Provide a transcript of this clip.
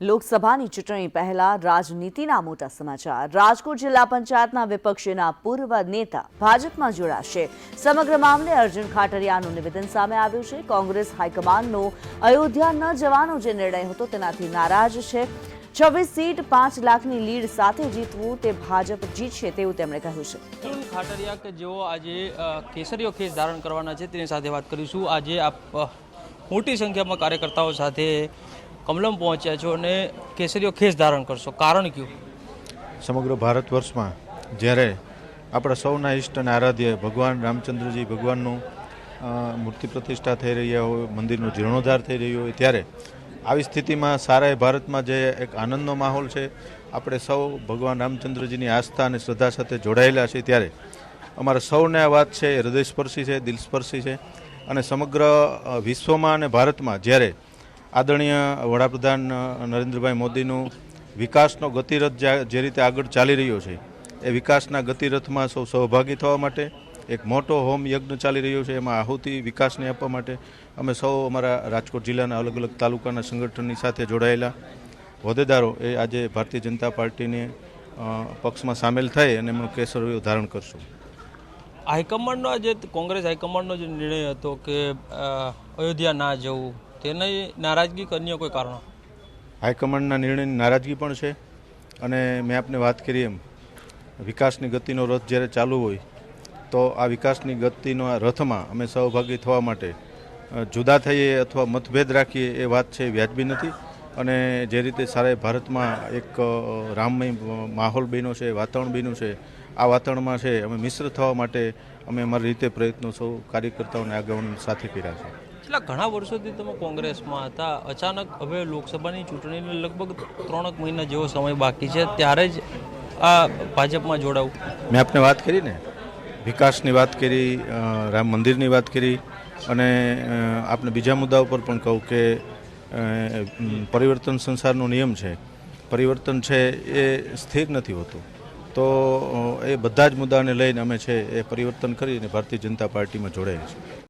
લોકસભાની ચૂંટણી પહેલા રાજનીતિના મોટા સમાચાર. રાજકોટ જિલ્લા પંચાયતના વિપક્ષના પૂર્વ નેતા ભાજપમાં જોડાશે. સમગ્ર મામલે અર્જુન ખાટરિયાનું નિવેદન સામે આવ્યું છે. કોંગ્રેસ હાઈકમાન્ડનો અયોધ્યા ન જવાનો જે નિર્ણય હતો તેનાથી નારાજ છે. છવ્વીસ સીટ પાંચ લાખની લીડ સાથે જીતવું તે ભાજપ જીતશે તેવું તેમણે કહ્યું છે. અર્જુન ખાટરિયા કે જેઓ આજે કેસરીઓ ખેસ ધારણ કરવાના છે તેની સાથે વાત કરીશું. આજે મોટી સંખ્યામાં કાર્યકર્તાઓ સાથે કમલમ પહોંચ્યા છો અને કેસરીઓ ખેસ ધારણ કરશો. કારણ કયું? સમગ્ર ભારત વર્ષમાં જ્યારે આપણા સૌના ઇષ્ટ અને આરાધ્ય ભગવાન રામચંદ્રજી ભગવાનનું મૂર્તિ પ્રતિષ્ઠા થઈ રહ્યા હોય, મંદિરનો જીર્ણોદ્ધાર થઈ રહ્યો હોય, ત્યારે આવી સ્થિતિમાં સારા ભારતમાં જે એક આનંદનો માહોલ છે, આપણે સૌ ભગવાન રામચંદ્રજીની આસ્થા અને શ્રદ્ધા સાથે જોડાયેલા છે, ત્યારે અમારા સૌને આ વાત છે હૃદયસ્પર્શી છે, દિલસ્પર્શી છે અને સમગ્ર વિશ્વમાં અને ભારતમાં જ્યારે આદરણીય વડાપ્રધાન નરેન્દ્રભાઈ મોદીનું વિકાસનો ગતિરથ જે રીતે આગળ ચાલી રહ્યો છે, એ વિકાસના ગતિરથમાં સૌ સહભાગી થવા માટે, એક મોટો હોમ યજ્ઞ ચાલી રહ્યો છે, એમાં આહુતિ વિકાસને આપવા માટે, અમે સૌ અમારા રાજકોટ જિલ્લાના અલગ અલગ તાલુકાના સંગઠનની સાથે જોડાયેલા હોદ્દેદારો, એ આજે ભારતીય જનતા પાર્ટીને પક્ષમાં સામેલ થઈ અને એમનું કેસરીઓ ધારણ કરશું. હાઈકમાન્ડનો આજે કોંગ્રેસ હાઈકમાન્ડનો જે નિર્ણય હતો કે અયોધ્યા ના જવું તેની નારાજગી કે અન્ય કોઈ કારણો? હાઈકમાન્ડના નિર્ણયની નારાજગી પણ છે. અને મેં આપને વાત કરી એમ, વિકાસની ગતિનો રથ જ્યારે ચાલુ હોય, તો આ વિકાસની ગતિનો રથમાં અમે સહભાગી થવા માટે જુદા થઈએ અથવા મતભેદ રાખીએ એ વાત છે વ્યાજબી નથી. અને જે રીતે સારા ભારતમાં એક રામમય માહોલ બન્યો છે, વાતાવરણ બન્યું છે, આ વાતાવરણમાં છે, અમે મિશ્ર થવા માટે અમે અમારી રીતે પ્રયત્નો સૌ કાર્યકર્તાઓને આગેવાનો સાથે કર્યા છે. છેલ્લા ઘણા વર્ષોથી તમે કોંગ્રેસમાં હતા. અચાનક હવે લોકસભાની ચૂંટણીને લગભગ ત્રણક મહિના જેવો સમય બાકી છે. ત્યારે જ આ ભાજપમાં જોડાવું. મેં આપને વાત કરી ને? વિકાસની વાત કરી રામ મંદિરની વાત કરી અને આપને બીજા મુદ્દા ઉપર પણ કહું કે પરિવર્તન સંસારનો નિયમ છે. પરિવર્તન છે એ સ્થિર નથી હોતું. તો એ બધા જ મુદ્દાને લઈને અમે છે એ પરિવર્તન કરીને ભારતીય જનતા પાર્ટીમાં જોડાયા છીએ.